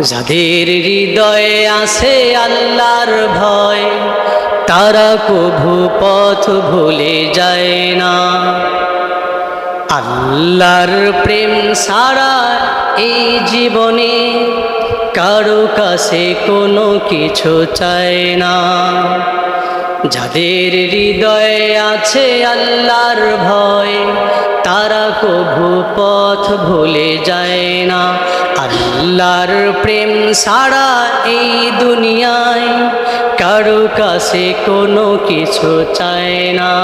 যাদের হৃদয়ে আছে আল্লাহর ভয়, তারা কভু পথ ভুলে যায় না। আল্লাহর প্রেম সারা এই জীবনে কারও কাছে কোনো কিছু চায় না। যাদের হৃদয়ে আছে আল্লাহর ভয় তারা কভু পথ ভুলে যায় না। আল্লাহর প্রেম সারা এই দুনিয়ায় কারও কাছে কোনো কিছু চায় না।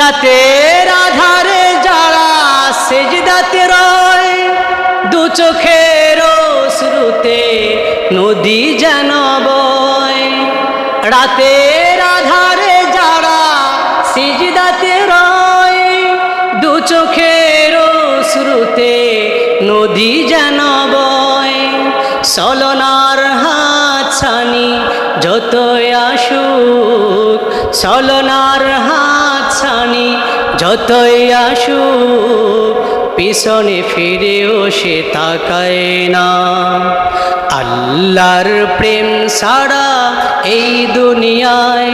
রাতের আধারে যারা সেজদাতে রয়, দু চোখের শ্রুতে নদী যেন বয়। রাতের আধারে যারা সিজদাতে রয় দু চোখের শ্রুতে নদী যেন বয়। সলনার হাত ছানি যতই আসুক সলনার হাত ছানি যতই আসুক, পিছনে ফিরেও সে তাকায় না। আল্লাহর প্রেম ছাড়া এই দুনিয়ায়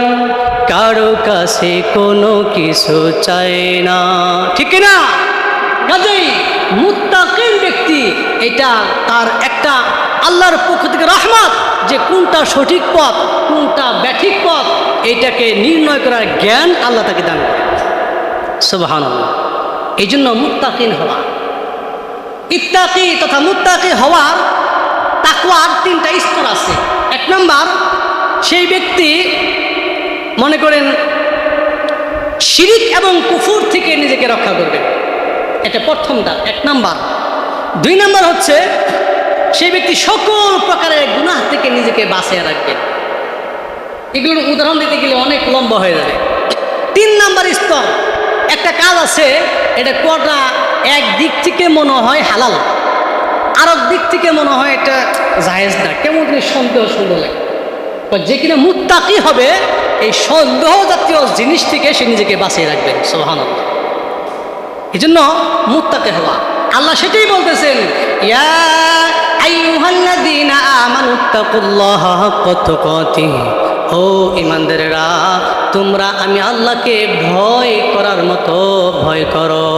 কারও কাছে কোনো কিছু চায় না। ঠিক না? কাজেই মুত্তাকিন ব্যক্তি, এটা তার একটা আল্লাহর পক্ষ থেকে রহমত যে কোনটা সঠিক পথ, কোনটা ব্যাঠিক পথ, এটাকে নির্ণয় করার জ্ঞান আল্লাহ তাকে দান করে সুবাহান এই জন্য মুত্তাকিন হওয়া, ইত্তাকি তথা মুত্তাকি হওয়ার তাকুয়ার তিনটা স্তর আছে। এক নম্বর সেই ব্যক্তি মনে করেন শিরিক এবং কুফুর থেকে নিজেকে রক্ষা করবেন এটা প্রথম ধাপ এক নাম্বার। দুই নাম্বার হচ্ছে, সেই ব্যক্তি সকল প্রকারের গুনাহ থেকে নিজেকে বাঁচিয়ে রাখবেন এগুলোর উদাহরণ দিতে গেলে অনেক লম্বা হয়ে যাবে। তিন নাম্বার স্তর, একটা কাজ আছে, এটা কটা এক দিক থেকে মনে হয় হালাল আর দিক থেকে মনে হয় এটা জাহেজ না। কেমন সন্দেহ সন্দেহ লাগে। যে কিনা মুত্তাকি হবে, এই সন্দেহ জাতীয় জিনিস থেকে সে নিজেকে বাঁচিয়ে রাখবেন সোহান এই জন্য মুত্তাকে হওয়া। আল্লাহ সেটাই বলতেছেন ও ইমানদারেরা তোমরা আমি আল্লাহকে ভয় করার মতো ভয় করো।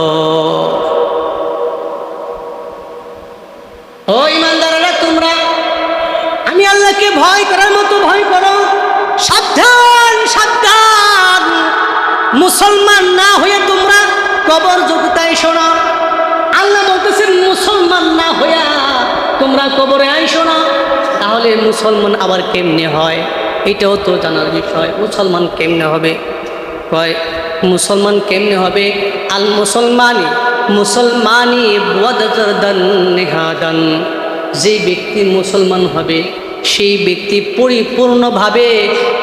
ও তোমরা আমি আল্লাহকে ভয় করার মতো ভয় করো। সাবধান সাবধান। মুসলমান না হয়ে তোমরা কবর যোগ্যতায় শোনো। আল্লাহ বলতেছেন, মুসলমান না হইয়া তোমরা কবরে আইসো না তাহলে মুসলমান আবার কেমনে হয়? এটাও তো জানার বিষয়, মুসলমান কেমনে হবে? কয়, মুসলমান কেমনে হবে? আল মুসলমানি মুসলমানি ওয়াদান নেহাদান। যে ব্যক্তি মুসলমান হবে সেই ব্যক্তি পরিপূর্ণভাবে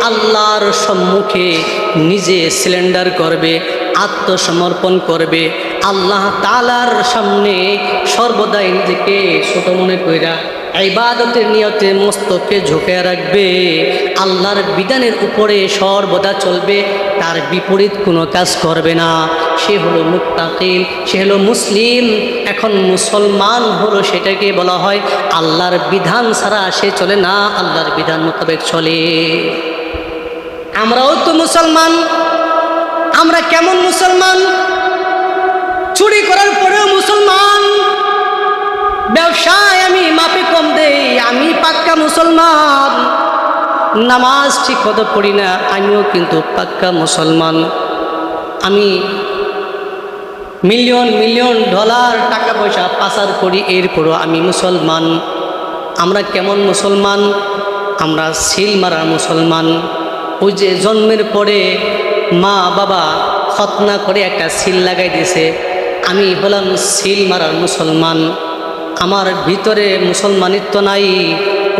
আল্লাহর সম্মুখে নিজে সিলিন্ডার করবে, আত্মসমর্পণ করবে, আল্লাহ তালার সামনে সর্বদাই নিজেকে ছোট মনে কইরা ইবাদতের নিয়তে মস্তকে ঝুঁকে রাখবে। আল্লাহর বিধানের উপরে সর্বদা চলবে, তার বিপরীত কোনো কাজ করবে না। সে হলো মুক্তাকিল সে হলো মুসলিম। এখন মুসলমান হলো সেটাকে বলা হয় আল্লাহর বিধান ছাড়া সে চলে না, আল্লাহর বিধান মোতাবেক চলে। আমরাও তো মুসলমান, আমরা কেমন মুসলমান? চুরি করার পরেও মুসলমান। ব্যবসায় আমি মাপে কম দেই, আমি পাক্কা মুসলমান। নামাজ ঠিক মতো পড়ি না, আমিও কিন্তু পাক্কা মুসলমান। আমি মিলিয়ন মিলিয়ন ডলার টাকা পয়সা পাচার করি, এরপরও আমি মুসলমান। আমরা কেমন মুসলমান? আমরা সিল মারা মুসলমান। ওই যে জন্মের পরে মা বাবা খতনা করে একটা সিল লাগাই দিয়েছে, আমি হলাম সিল মারার মুসলমান। আমার ভিতরে মুসলমানিত্ব নাই,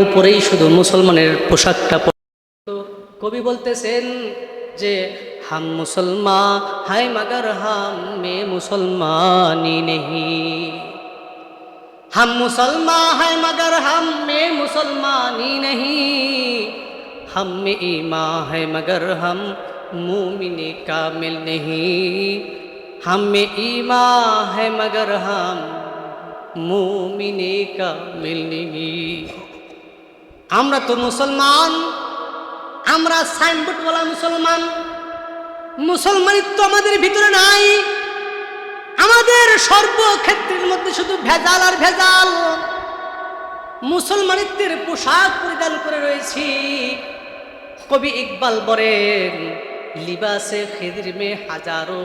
উপরেই শুধু মুসলমানের পোশাকটা কবি বলতেছেন যে, হাম মুসলমা হাই মগর হাম মে মুসলমানি নেহি। হাম মুসলমা হাই মগর হাম মে মুসলমানি নেহি। হাম মে ইমা হাই মগর হাম মুমিনে কামিল নেহি। হাম মে ইমা হাই মাগার হাম মুমিনে কামিলনি আমরা তো মুসলমান, আমরা সাইনবোর্ডওয়ালা মুসলমান। মুসলমানিত্ব আমাদের ভিতরে নাই। আমাদের সর্বক্ষেত্রের মধ্যে শুধু ভেজাল আর ভেজাল। মুসলমানিত্বের পোশাক পরিধান করে রয়েছি। কবি ইকবাল বলেন, লিবাসে খিদির মে হাজারো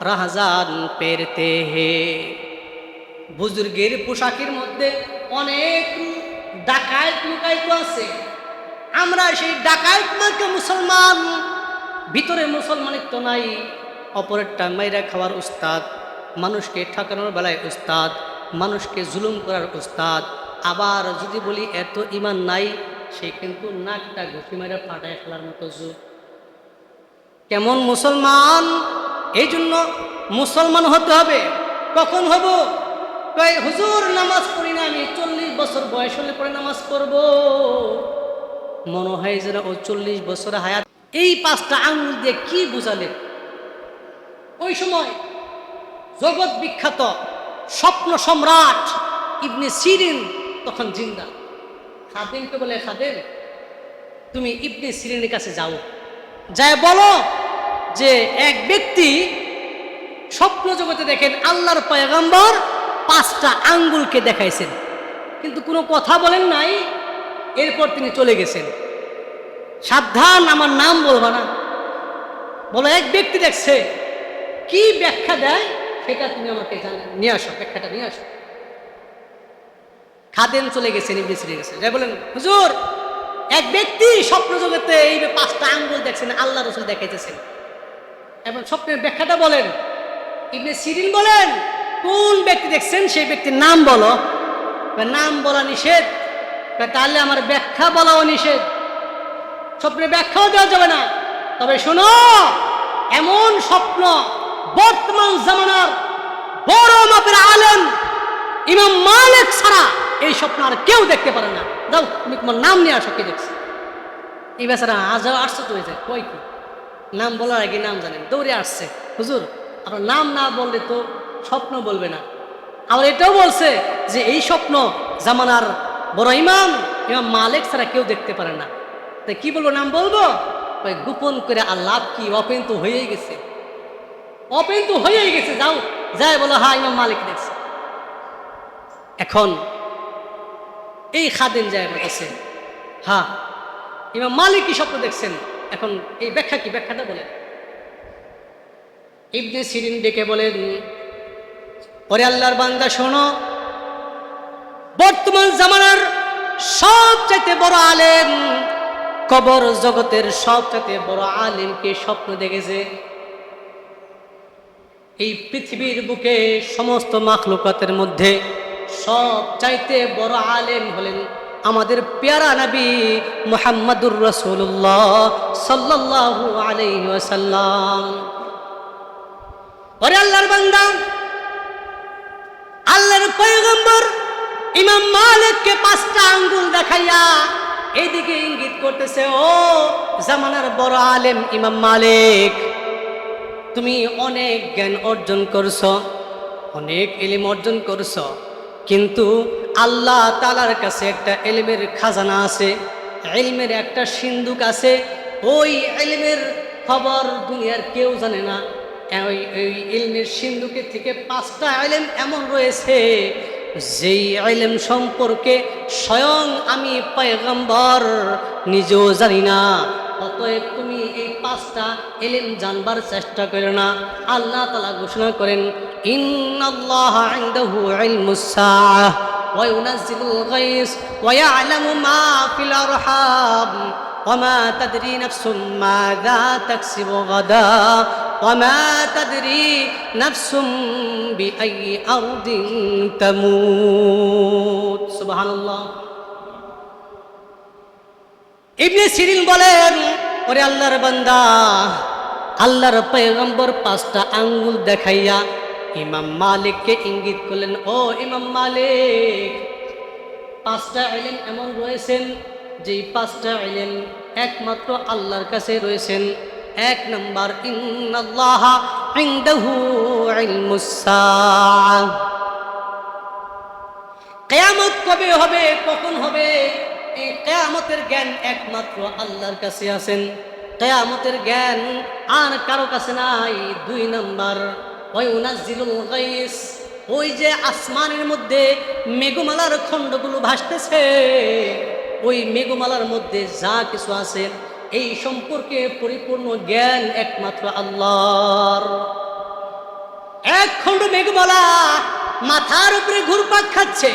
রাহজান পেরতে হে। বুজুর্গের পোশাকের মধ্যে অনেক ডাকায়ত লুকায়িত আছে। আমরা সেই ডাকায়ত মার্কে মুসলমান, ভিতরে মুসলমানিত্ব নাই, অপরেরটা মাইরা খাওয়ার উস্তাদ, মানুষকে ঠকানোর বেলায় উস্তাদ, মানুষকে জুলুম করার উস্তাদ। আবার যদি বলি এত ইমান নাই, সে কিন্তু নাকটা ঘুষি মেরে ফাটায় ফেলার মতো যুগ কেমন মুসলমান? এই জন্য মুসলমান হতে হবে। কখন হব? কয়, হুজুর, নামাজ পড়ি না, আমি চল্লিশ বছর বয়স হলে পরে নামাজ পড়ব। মনে হয় যেন ও চল্লিশ বছর হায়াত। এই পাঁচটা আঙুল দিয়ে কি বুঝালেন ওই সময় জগৎ বিখ্যাত স্বপ্ন সম্রাট ইবনে সিরিন তখন জিন্দা। খাদেমকে বলে খাদেম তুমি ইবনে সিরিনের কাছে যাও। যায় বলো যে, এক ব্যক্তি স্বপ্ন জগতে দেখেন, আল্লাহর পয়গম্বর পাঁচটা আঙ্গুলকে দেখাইছেন। কিন্তু কোনো কথা বলেন নাই, এরপর তিনি চলে গেছেন। সাবধান, আমার নাম বলবা না। বলো, এক ব্যক্তি দেখছে, কি ব্যাখ্যা দেয়? সেটা তুমি আমাকে জানেন নিয়ে আসো, ব্যাখ্যাটা নিয়ে আসো। খাদেন চলে গেছেন ইবনে সিরিন গেছে যাই বলেন, হুজুর, এক ব্যক্তি স্বপ্ন জগতে এই পাঁচটা আঙ্গুল দেখছেন, আল্লাহ রসুল দেখাইতেছেন। এবং স্বপ্নের ব্যাখ্যাটা বলেন ইবনে সিরিন বলেন কোন ব্যক্তি দেখছেন, সেই ব্যক্তির নাম বলো। নাম বলা নিষেধ। তাহলে আমার ব্যাখ্যা বলাও নিষেধ। স্বপ্নের ব্যাখ্যাও দেওয়া যাবে না। তবে শোনো, এমন স্বপ্ন বর্তমান জামানার বড় মাপের আলেম ইমাম মালিক ছাড়া এই স্বপ্ন আর কেউ দেখতে পারে না। দাও তুমি তোমার নাম নিয়ে আসো কে দেখছি। এই বেচারা আজ আসছে তো হয়েছে কই কি? নাম বলার আগে নাম জানেন, দৌড়ে আসছে। হুজুর, আপনার নাম না বললে তো স্বপ্ন বলবে না। আবার এটাও বলছে যে এই স্বপ্ন জামানার বড় ইমাম ইমাম মালিক ছাড়া কেউ দেখতে পারে না। তাই কি বলব, নাম বলব? গোপন করে আর লাভ কি? অপেন তো হয়েই গেছে। অপেন তো হয়েই গেছে, যাও, যাই বলো হা ইমাম মালিক দেখছে। এখন এই খাদেন যায় বলতেছে হ্যাঁ ইমাম মালিক কি স্বপ্ন দেখছেন? এখন এই ব্যাখ্যা কি? ব্যাখ্যাটা বলেন। ইবনে সিরিন ডেকে বলেন পরে আল্লাহর বান্দা, শোনো। বর্তমান জামানার সবচাইতে বড় আলেম, কবর জগতের সবচাইতে বড় আলেমকে স্বপ্ন দেখেছে? এই পৃথিবীর বুকে সমস্ত মাখলুকাতের মধ্যে সব চাইতে বড় আলেম হলেন আমাদের পেয়ারা নবী মোহাম্মদুর রসুল্লাহ ওয়াসাল্লাম। ওরে আল্লাহর বান্দা আল্লাহর পয়গম্বর ইমাম মালিককে পাঁচটা আঙ্গুল দেখাইয়া এইদিকে ইঙ্গিত করতেছে, ও জামানার বড় আলেম ইমাম মালিক, তুমি অনেক জ্ঞান অর্জন করছ, অনেক এলিম অর্জন করছ, কিন্তু আল্লাহ তালার কাছে একটা এলিমের খাজানা আছে এলিমের একটা সিন্দুক আছে, ওই এলিমের খবর দুনিয়ার কেউ জানে না। ওই ওই ইলমের সিন্ধুকের থেকে পাঁচটা আইলেম এমন রয়েছে যেই আইলেম সম্পর্কে স্বয়ং আমি পয়গম্বর নিজেও জানি না অতএব তুমি এই পাঁচটা এলেম জানবার চেষ্টা করো না আল্লাহ তালা ঘোষণা করেন ইন্নাল্লাহ ইনদাহু ইলমুস সাআহ ওয়া ইউনাজ্জিলুল গায়স ওয়া ইয়ালামু মা ফিল আরহাম وما تدري نفس ماذا تكسب غدا وما تدري نفس بأي أرض تموت سبحان الله ইবনে সিরিন বলেন ওরে আল্লাহর বান্দা আল্লাহর পয়গম্বর পাঁচটা আঙ্গুল দেখাইয়া ইমাম মালিককে ইঙ্গিত করলেন ও ইমাম মালিক পাঁচটা এলেন এমন রয়েছেন যেই পাঁচটা এলেন একমাত্র আল্লাহর কাছে রয়েছেন এক নম্বর কেয়ামত কবে হবে, কখন হবে, এই কেয়ামতের জ্ঞান একমাত্র আল্লাহর কাছে আছেন। কেয়ামতের জ্ঞান আর কারও কাছে নাই। দুই নাম্বার ওই যে আসমানের মধ্যে মেঘমালার খণ্ডগুলো ভাসতেছে, ওই মেঘমালার মধ্যে যা কিছু আছে এই সম্পর্কে পরিপূর্ণ জ্ঞান একমাত্র আল্লাহর। এক খণ্ড মেঘমালা মাথার উপরে ঘুরপাক খাচ্ছে।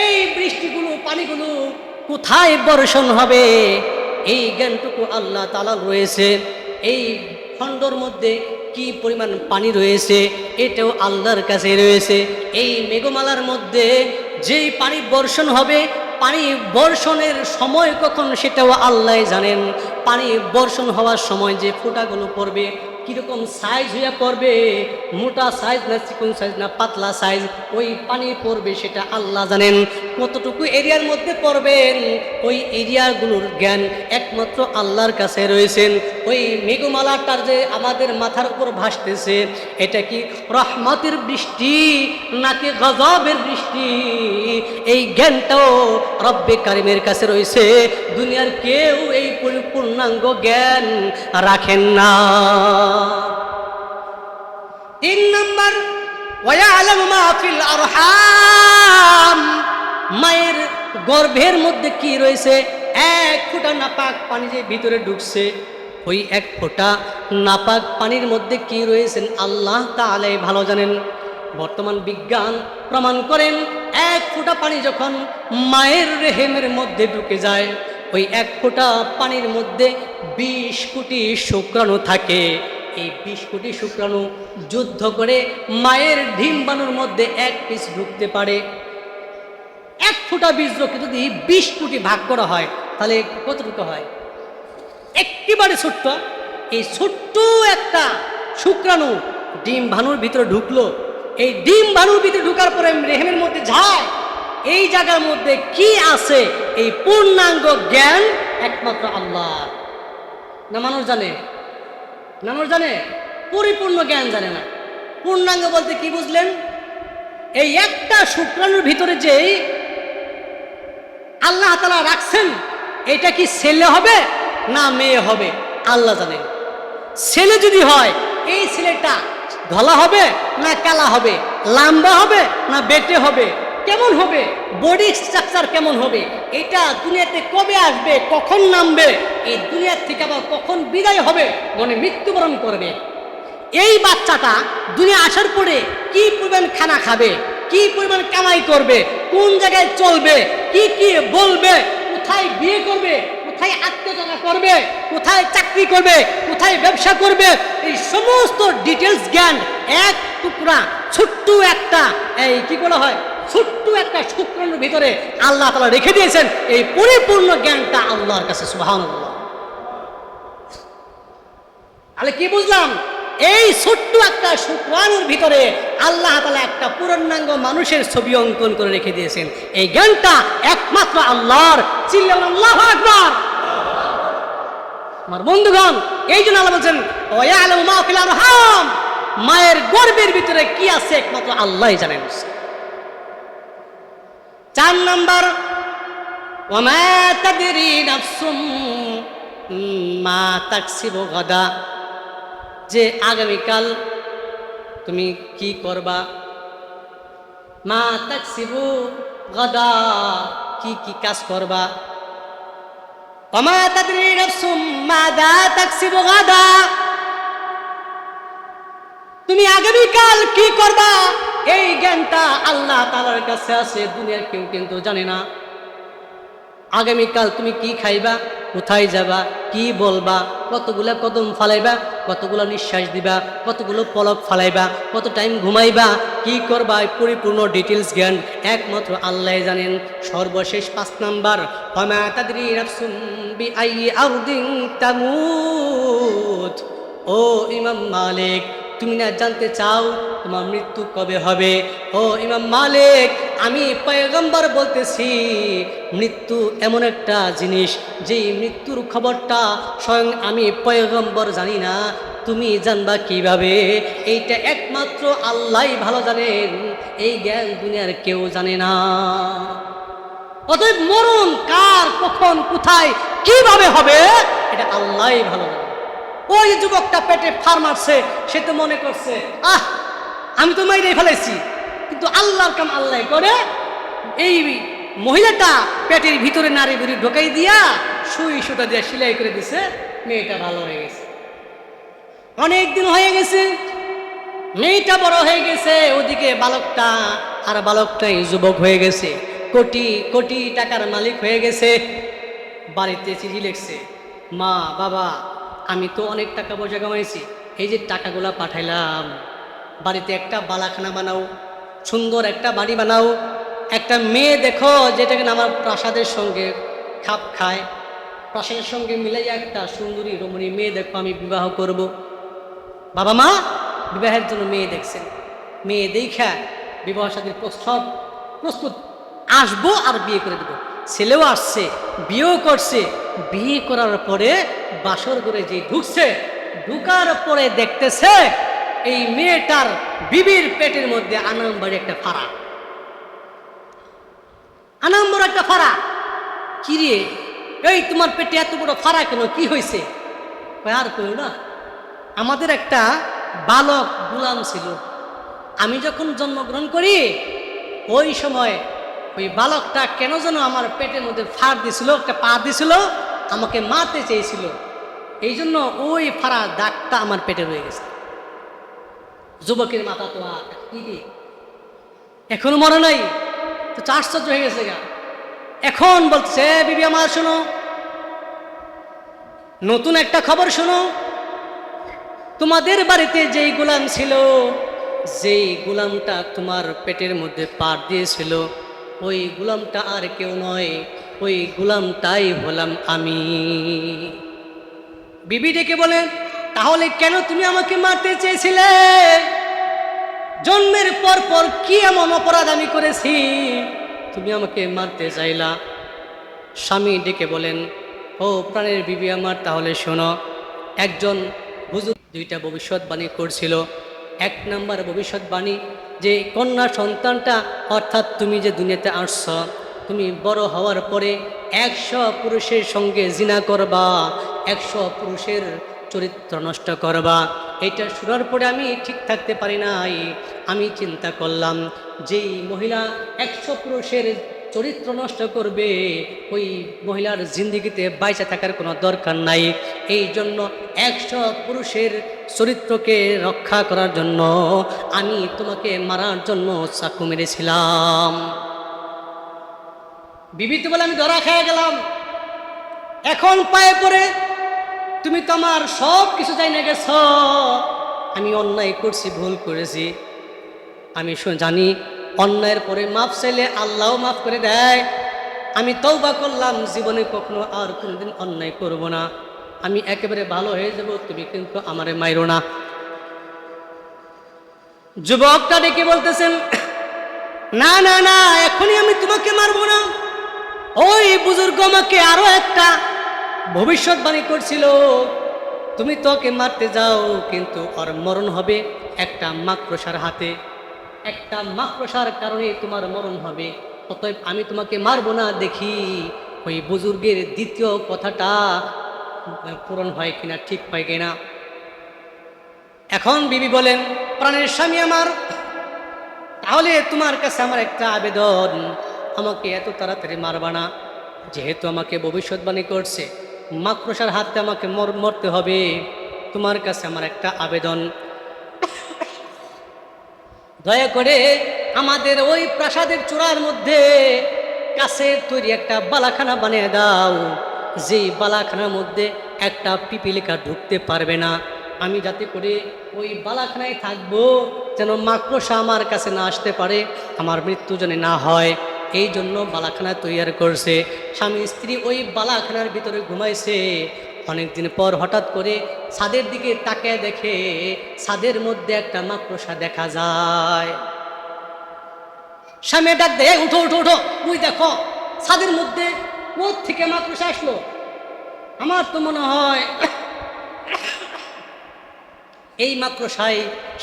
এই বৃষ্টিগুলো, পানিগুলো কোথায় বর্ষণ হবে? এই জ্ঞানটুকু আল্লাহ তালা রয়েছে। এই খণ্ডর মধ্যে কি পরিমাণ পানি রয়েছে, এটাও আল্লাহর কাছে রয়েছে। এই মেঘমালার মধ্যে যেই পানি বর্ষণ হবে পানি বর্ষণের সময় কখন সেটাও আল্লাহ জানেন। পানি বর্ষণ হওয়ার সময় যে ফোঁটাগুলো পড়বে, কীরকম সাইজ হইয়া পড়বে, মোটা সাইজ না চিকন সাইজ না পাতলা সাইজ ওই পানি পড়বে সেটা আল্লাহ জানেন। কতটুকু এরিয়ার মধ্যে পড়বেন, ওই এরিয়াগুলোর জ্ঞান একমাত্র আল্লাহর কাছে রয়েছেন ওই মেঘমালাটার যে আমাদের মাথার উপর ভাসতেছে, এটা কি রহমতের বৃষ্টি নাকি গজবের বৃষ্টি? এই জ্ঞানটাও রব্বে কারিমের কাছে রয়েছে। দুনিয়ার কেউ এই পূর্ণাঙ্গ জ্ঞান রাখেন না। তিন নম্বর মায়ের গর্ভের মধ্যে কি রয়েছে? এক ফোঁটা নাপাক পানি যে ভিতরে ঢুকছে ওই এক ফোঁটা নাপাক পানির মধ্যে কি রয়েছেন আল্লাহ তাহলে ভালো জানেন। বর্তমান বিজ্ঞান প্রমাণ করেন, এক ফোঁটা পানি যখন মায়ের রেহেমের মধ্যে ঢুকে যায়, ওই এক ফোঁটা পানির মধ্যে বিশ কোটি শুক্রাণু থাকে। এই বিশ কোটি শুক্রাণু যুদ্ধ করে মায়ের ডিম্বাণুর মধ্যে এক পিস ঢুকতে পারে। এক ফোঁটা বীজকে যদি বিশ কোটি ভাগ করা হয়, তাহলে কতটুকু হয়? একেবারে ছোট্ট। এই ছোট্ট একটা শুক্রাণু ডিম ভানুর ভিতরে ঢুকলো। এই ডিম ভানুর ভিতরে ঢুকার পরে রেহেমের মধ্যে যায়। এই জায়গার মধ্যে কি আছে? এই পূর্ণাঙ্গ জ্ঞান একমাত্র আল্লাহ। না, মানুষ জানে? না, মানুষ জানে? পরিপূর্ণ জ্ঞান জানে না। পূর্ণাঙ্গ বলতে কি বুঝলেন? এই একটা শুক্রাণুর ভিতরে যেই আল্লাহ তালা রাখছেন, এটা কি ছেলে হবে? না মেয়ে হবে, আল্লাহ জানেন ছেলে যদি হয়, এই ছেলেটা ধলা হবে না কালা হবে, লাম্বা হবে না বেটে হবে, কেমন হবে? বডি স্ট্রাকচার কেমন হবে? এটা দুনিয়াতে কবে আসবে, কখন নামবে? এই দুনিয়ার থেকে আবার কখন বিদায় হবে? মনে মৃত্যুবরণ করবে। এই বাচ্চাটা দুনিয়া আসার পরে কি পরিমাণ খানা খাবে, কি পরিমাণ কামাই করবে, কোন জায়গায় চলবে, কি কি বলবে, কোথায় বিয়ে করবে কোথায় আত্মীয়তা করবে, কোথায় চাকরি করবে, কোথায় ব্যবসা করবে, এই সমস্ত ডিটেলস জ্ঞান এক টুকরা, ছোট্ট একটা, এই কি বলা হয়, ছোট্ট একটা শুক্রাণুর ভিতরে আল্লাহ তালা রেখে দিয়েছেন, এই পরিপূর্ণ জ্ঞানটা আল্লাহর কাছে সুবাহান তাহলে কি বুঝলাম? এই ছোট্ট একটা শুক্রাণুর ভিতরে আল্লাহ তালা একটা পূর্ণাঙ্গ মানুষের ছবি অঙ্কন করে রেখে দিয়েছেন। এই জ্ঞানটা একমাত্র আল্লাহর। চিল্লান আল্লাহ আকবার। আমার বন্ধুগণ, এই জন্য আল্লাহ বলছেন মায়ের গর্ভের ভিতরে কি আছে একমাত্র আল্লাহ জানেন। চার নাম্বার মা তাকসিবু গাদা। যে আগামীকাল তুমি কি করবা? মা তাকসিবু গাদা। কি কি কাজ করবা? তুমি আগামীকাল কি করবা? এই জ্ঞানটা আল্লাহ তালার কাছে আছে, দুনিয়ার কেউ কিন্তু জানে না। আগামীকাল তুমি কি খাইবা? কোথায় যাবা? কি বলবা? কতগুলো কদম ফালাইবা? কতগুলো নিঃশ্বাস দিবা? কতগুলো পলক ফালাইবা? কত টাইম ঘুমাইবা? কি করবা? পরিপূর্ণ ডিটেলস জ্ঞান একমাত্র আল্লাহ জানেন। সর্বশেষ পাঁচ নাম্বার ও ইমাম মালিক তুমি না জানতে চাও তোমার মৃত্যু কবে হবে? ও ইমাম মালিক, আমি পয়গম্বর বলতেছি, মৃত্যু এমন একটা জিনিস, যেই মৃত্যুর খবরটা স্বয়ং আমি পয়গম্বর জানি না, তুমি জানবা কীভাবে? এইটা একমাত্র আল্লাহ ভালো জানেন, এই জ্ঞান দুনিয়ার কেউ জানে না। অতএব মরণ কার, কখন, কোথায়, কীভাবে হবে, এটা আল্লাহ ভালো জানে। ওই যুবকটা পেটে ফার মারছে, সে তো মনে করছে, আহ, আমি তো মাইরে ফেলেছি। কিন্তু আল্লাহর কাম আল্লাহ করে। এই মহিলাটা পেটের ভিতরে নারী বুড়ি ঢোকাই দিয়া সুই সুতা দিয়ে সেলাই করে দিছে, মেয়েটা ভালো হয়ে গেছে। অনেক দিন হয়ে গেছে, মেয়েটা বড় হয়ে গেছে, ওদিকে বালকটা আর বালকটাই যুবক হয়ে গেছে। কোটি কোটি টাকার মালিক হয়ে গেছে। বাড়িতে চিঠি লিখছে, মা, বাবা আমি তো অনেক টাকা পয়সা কামাইছি। এই যে টাকাগুলা পাঠাইলাম, বাড়িতে একটা বালাখানা বানাও, সুন্দর একটা বাড়ি বানাও, একটা মেয়ে দেখো যেটাকে আমার প্রাসাদের সঙ্গে খাপ খায়। প্রাসাদের সঙ্গে মিলে একটা সুন্দরী রমণী মেয়ে দেখো, আমি বিবাহ করব। বাবা মা, বিবাহের জন্য মেয়ে দেখছেন। মেয়ে দেখা বিবাহ সাথীর সব প্রস্তুত, আসব আর বিয়ে করে দেবো। ছেলেও আসছে, বিয়েও করছে। বিয়ে করার পরে বাসর করে যে ঢুকছে, ঢুকার পরে দেখতেছে এই মেয়েটার বিবির পেটের মধ্যে আনামবাড়ি একটা ফাড়া। আনাম্বর একটা ফাড়া। কি রে? এই তোমার পেটে এত বড় ফাড়া কেন? কি হয়েছে? আর কেউ না। আমাদের একটা বালক গুলাম ছিল। আমি যখন জন্মগ্রহণ করি, ওই সময় ওই বালকটা কেন যেন আমার পেটের মধ্যে ফাড় দিছিল একটা পা দিছিল আমাকে মারতে চেয়েছিল। এই জন্য ওই ফাড়া দাগটা আমার পেটে রয়ে গেছে। যুবকের মাথা তো আর এখনও মনে নাই, তো আশ্চর্য হয়ে গেছে গা। এখন বলছে বিবি আমার, শোনো। নতুন একটা খবর শোনো। তোমাদের বাড়িতে যেই গোলাম ছিল, যেই গোলামটা তোমার পেটের মধ্যে পার দিয়েছিল ওই গুলামটা আর কেউ নয়, ওই গুলামটাই হলাম আমি। বিবি ডেকে বলেন তাহলে কেন তুমি আমাকে মারতে চেয়েছিলে? জন্মের পর পর কি এমন অপরাধ আমি করেছি? তুমি আমাকে মারতে চাইলা। স্বামী ডেকে বলেন, ও প্রাণের বিবি আমার, তাহলে শোনো, একজন বুঝু দুইটা ভবিষ্যৎবাণী করছিল। এক নাম্বার ভবিষ্যৎবাণী যে কন্যা সন্তানটা, অর্থাৎ তুমি যে দুনিয়াতে আসছ, তুমি বড় হওয়ার পরে একশো পুরুষের সঙ্গে জিনা করবা, একশো পুরুষের চরিত্র নষ্ট করবা। এটা শোনার পরে আমি ঠিক থাকতে পারি নাই। আমি চিন্তা করলাম, যেই মহিলা একশো পুরুষের চরিত্র নষ্ট করবে, ওই মহিলার জিন্দিগিতে বাইচে থাকার কোনো দরকার নাই। এই জন্য একশো পুরুষের চরিত্রকে রক্ষা করার জন্য আমি তোমাকে মারার জন্য চাকু মেরেছিলাম। বিবিত বলে আমি ধরা খেয়ে গেলাম। এখন পায়ে পড়ে তুমি তো আমার সব কিছু চাই না গেছ। আমি অন্যায় করছি, ভুল করেছি। আমি জানি অন্যায়ের পরে মাফ চাইলে আল্লাহও মাফ করে দেয়। আমি তৌবা করলাম, জীবনে কখনো আর কোনোদিন অন্যায় করব না। আমি একেবারে ভালো হয়ে যাব, তুমি কিন্তু আমারে মাইরো না। যুবকটা ডেকে বলতেছেন, না না না, এখনই আমি তোমাকে মারবো না। ওই বুজুর্গ আমাকে আরও একটা ভবিষ্যৎবাণী করছিল, তুমি তোকে মারতে যাও, কিন্তু ওর মরণ হবে একটা মাকড়সার হাতে। একটা মাকড়সার কারণে তোমার মরণ হবে। অতএব আমি তোমাকে মারবো না, দেখি। ওই বুজুর্গের দ্বিতীয় কথাটা পূরণ হয় কিনা, ঠিক হয় কিনা? এখন বিবি বলেন, প্রাণের স্বামী আমার, তাহলে তোমার কাছে আমার একটা আবেদন। আমাকে এত তাড়াতাড়ি মারবা না। যেহেতু আমাকে ভবিষ্যৎবাণী করছে, মাকড়সার হাতে আমাকে মর, মরতে হবে। তোমার কাছে আমার একটা আবেদন। দয়া করে আমাদের ওই প্রাসাদের চূড়ার মধ্যে কাছের তৈরি একটা বালাখানা বানিয়ে দাও। যে বালাখানার মধ্যে একটা পিপিলিকা ঢুকতে পারবে না। আমি যাতে করে ওই বালাখানায় থাকব যেন মাকড়সা আমার কাছে না আসতে পারে, আমার মৃত্যু যেন না হয়। এই জন্য বালাখানা তৈরি করছে। স্বামী স্ত্রী ওই বালাখানার ভিতরে ঘুমাইছে। অনেকদিন পর হঠাৎ করে ছাদের দিকে তাকে দেখে ছাদের মধ্যে একটা মাকড়সা দেখা যায়। সামনে ডাক দে উঠো উঠো উঠো তুই দেখো, ছাদের মধ্যে কোথ থেকে মাকড়সা আসলো? আমার তো মনে হয় এই মাকড়সাই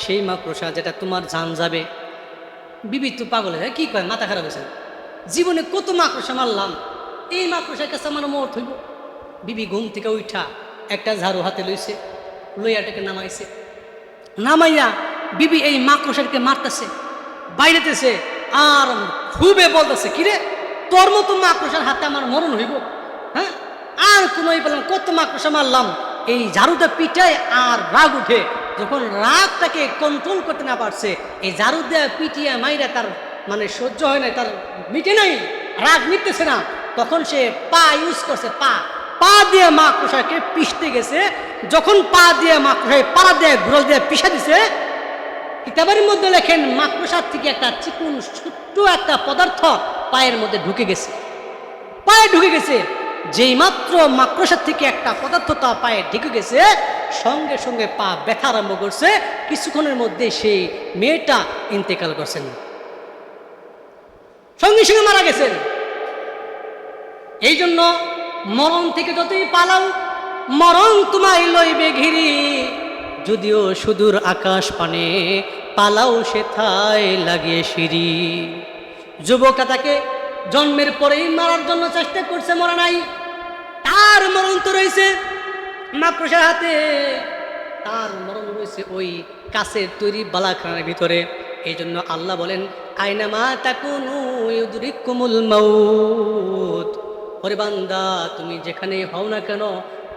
সেই মাকড়সা যেটা তোমার জান যাবে। বিবি তো পাগল হয়ে, কি কয়, মাথা খারাপ হয়েছে? জীবনে কত মাকড়সা মারলাম, এই মাকড়সার কাছে আমার মত হইব। বিবি ঘুম থেকে উঠা একটা ঝাড়ু হাতে লইছে লইয়াটাকে নামাইছে। নামাইয়া বিবি এই মাকড়সাকে মারতেছে, বাইরেতেছে, আর খুবে বলতেছে কিরে তোর মতো মাকড়সার হাতে আমার মরণ হইব? হ্যাঁ? আর কোনো বললাম, কত মাকড়সা মারলাম? এই ঝাড়ুটা পিটায় আর রাগ উঠে, যখন রাগটাকে কন্ট্রোল করতে না পারছে, এই ঝাড়ু দেয়া পিটিয়ে মাইরা তার মানে সহ্য হয় না তার মিটে নাই, রাগ মিটতেছে না। তখন সে পা ইউজ করছে, পা। পা দিয়ে মা মাকড়সাকে পিষতে গেছে, যখন পা দিয়ে মা মাকড়সায় পা দিয়ে ঘুরল দিয়ে পিষা দিছে, কিতাবের মধ্যে লেখেন মাকড়সার থেকে একটা চিকুন, ছোট্ট একটা পদার্থ পায়ের মধ্যে ঢুকে গেছে। পায়ে ঢুকে গেছে যেই মাত্র মাকড়সার থেকে একটা পদার্থ তা পায়ে ঢুকে গেছে, সঙ্গে সঙ্গে পা ব্যথা আরম্ভ করছে, কিছুক্ষণের মধ্যে সেই মেয়েটা ইন্তেকাল করছেন। সঙ্গে সঙ্গে মারা গেছেন। এই জন্য মরণ থেকে যতই পালাও, মরণ তোমায় লইবে ঘিরি। যদিও সুদূর আকাশ পানে পালাও সে থায় লাগিয়ে সিঁড়ি। যুবকটা তাকে জন্মের পরেই মারার জন্য চেষ্টা করছে, মরা নাই। তার মরণ তো রয়েছে মাকড়সার হাতে। তার মরণ রয়েছে ওই কাছের তৈরি বালাখানার ভিতরে। এই জন্য আল্লাহ বলেন, আইনামা তাকুনু ইউদরিকুমুল মাউত। ওরে বান্দা, তুমি যেখানে হও না কেন,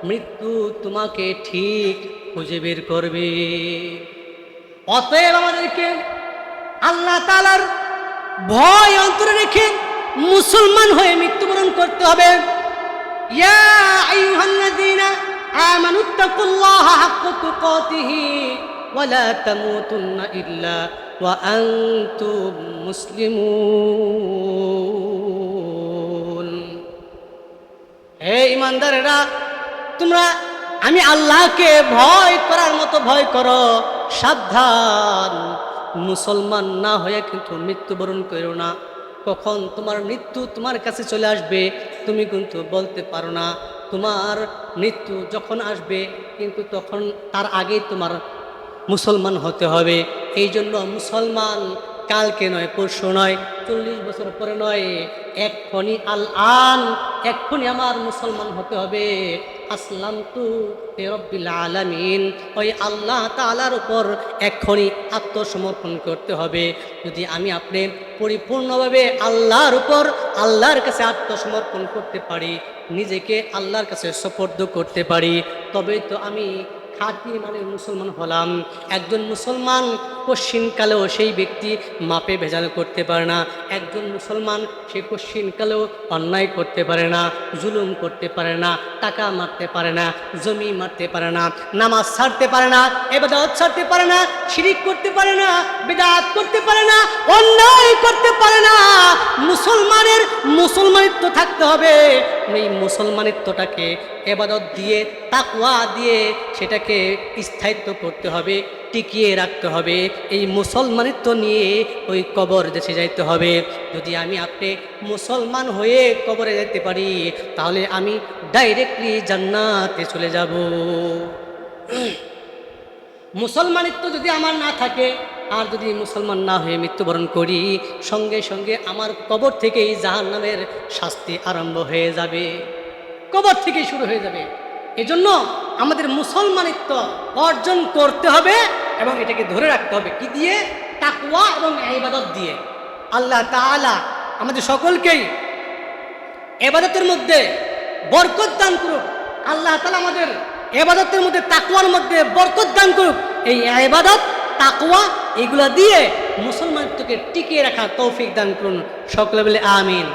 মৃত্যু তোমাকে ঠিক খুঁজে বের করবে। অতএব আমাদেরকে আল্লাহ তালার ভয় অন্তরে রেখে মুসলমান হয়ে মৃত্যুবরণ করতে হবে। ইয়া ইমানদারেরা, তোমরা, আমি আল্লাহকে ভয় করার মতো ভয় করো, সাবধান। মুসলমান না হয়ে কিন্তু মৃত্যুবরণ করো না। কখন তোমার মৃত্যু তোমার কাছে চলে আসবে, তুমি কিন্তু বলতে পারো না। তোমার মৃত্যু যখন আসবে, কিন্তু তখন তার আগেই তোমার মুসলমান হতে হবে। এই জন্য মুসলমান কালকে নয়, পরশু নয়, চল্লিশ বছর পরে নয় এক্ষণি আল আন এক্ষণি আমার মুসলমান হতে হবে। আসলাম তু রব্বিল আলামিন। ওই আল্লাহ তালার উপর এক্ষণি আত্মসমর্পণ করতে হবে। যদি আমি আপনি পরিপূর্ণভাবে আল্লাহর উপর আল্লাহর কাছে আত্মসমর্পণ করতে পারি, নিজেকে আল্লাহর কাছে সপর্দ করতে পারি তবে তো আমি খাঁটি মানে মুসলমান হলাম। একজন মুসলমান কশ্চিনকালেও সেই ব্যক্তি মাপে ভেজাল করতে পারে না। একজন মুসলমান সে কশ্চিনকালেও অন্যায় করতে পারে না, জুলুম করতে পারে না, টাকা মারতে পারে না, জমি মারতে পারে না, নামাজ ছাড়তে পারে না, এবাদত ছাড়তে পারে না, শিরিক করতে পারে না, বেদাত করতে পারে না, অন্যায় করতে পারে না। মুসলমানের মুসলমানিত্ব থাকতে হবে। এই মুসলমানিত্বটাকে এবাদত দিয়ে, তাকওয়া দিয়ে সেটাকে স্থায়িত্ব করতে হবে, টিকিয়ে রাখতে হবে। এই মুসলমানিত্ব নিয়ে ওই কবর দেশে যাইতে হবে। যদি আমি আপনি মুসলমান হয়ে কবরে যেতে পারি, তাহলে আমি ডাইরেক্টলি জান্নাতে চলে যাব। মুসলমানিত্ব যদি আমার না থাকে, আর যদি মুসলমান না হয়ে মৃত্যুবরণ করি, সঙ্গে সঙ্গে আমার কবর থেকেই জাহান নামের শাস্তি আরম্ভ হয়ে যাবে। কবর থেকেই শুরু হয়ে যাবে। এজন্য আমাদের মুসলমানিত্ব অর্জন করতে হবে এবং এটাকে ধরে রাখতে হবে। কি দিয়ে? তাকুয়া এবং ইবাদত দিয়ে। আল্লাহ তাআলা আমাদের সকলকেই এবাদতের মধ্যে বরকত দান করুক। আল্লাহ তালা আমাদের এবাদতের মধ্যে তাকুয়ার মধ্যে বরকত দান করুক। এই এবাদত তাকুয়া এগুলা দিয়ে মুসলমানত্বকে টিকিয়ে রাখা তৌফিক দান করুন। সকলে বলে আমিন।